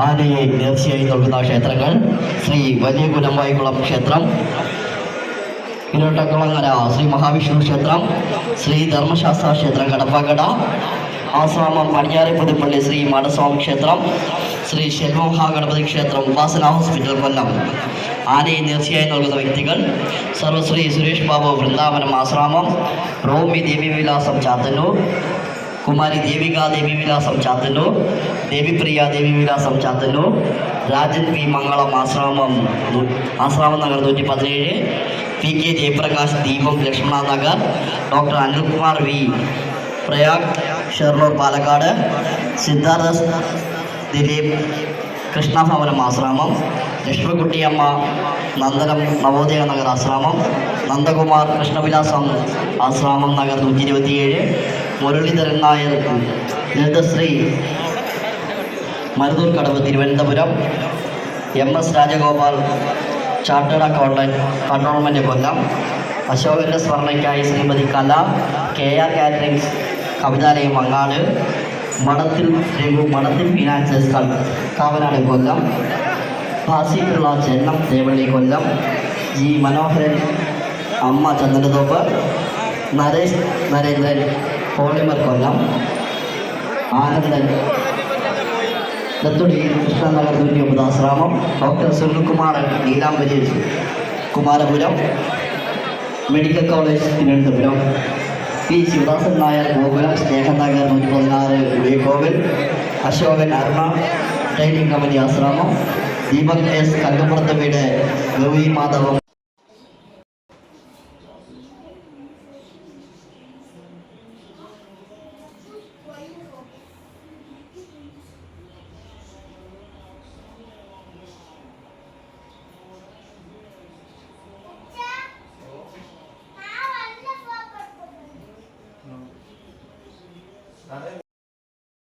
ആനയെ നേർച്ചയായി നൽകുന്ന ക്ഷേത്രങ്ങൾ ശ്രീ വലിയ കുലമ്പായിക്കുളം ക്ഷേത്രം ഇരട്ടക്കുളങ്ങര ശ്രീ മഹാവിഷ്ണു ക്ഷേത്രം ശ്രീ ധർമ്മശാസ്ത്ര ക്ഷേത്രം കടപ്പാക്കട ആശ്രാമം പടിഞ്ഞാറെ പുതുപ്പള്ളി ശ്രീ മാടസ്വാമി ക്ഷേത്രം ശ്രീ ശെൽവമഹാഗണപതി ക്ഷേത്രം ഉപാസന ഹോസ്പിറ്റൽ കൊല്ലം ആനയെ നേർച്ചയായി നൽകുന്ന വ്യക്തികൾ സർവശ്രീ സുരേഷ് ബാബു വൃന്ദാവനം ആശ്രാമം റോമി ദേവിവിലാസം ചാത്തന്നൂർ കുമാരി ദേവിക വിലാസം ചാത്തന്നൂർ ദേവിപ്രിയ ദേവിവിലാസം ചാത്തന്നൂർ രാജൻ പി മംഗളം ആശ്രാമം ആശ്രാമം നഗർ നൂറ്റി പതിനേഴ് P K Jayaprakash Deepam Lakshmana Nagar doctor Anilkumar V Prayag Sherloor Palakkad Siddhartha Dileep Krishnabhavanam Asramam Lakshmikuttyamma Nandanam Navodaya Nagar Asramam Nandakumar Krishnavilasam Asramam Nagar നൂറ്റി ഇരുപത്തിയേഴ് Muraleedharan Nair Maruthoor Kadavu Thiruvananthapuram. M S Rajagopal chartered accountant cantonment Kollam. അശോകന്റെ സ്മരണയ്ക്കായി Shrimati Kala K R caterings Kavithalayam Mangad Manathil Raghu Manathil finances ക- കാവനാട് കൊല്ലം. ഭാസിക്കുള്ള ചെന്നം Thevally Kollam. G. Manoharan അമ്മ Chandanathoppu. Naresh Narendran polymer Kollam Anandan. ദത്തുടി കൃഷ്ണനഗർ നൂറ്റി ഒമ്പത് Asramam. Doctor Sunilkumar Neelambari Kumarapuram. Medical college Thiruvananthapuram. P Sivadasan Nair Gokulam. Snehanagar നൂറ്റി പതിനാറ് Udayakovil Ashokan Aruna. Training company Asramam. Deepak S Kallupurathu വീട് ഗൗരി മാധവം.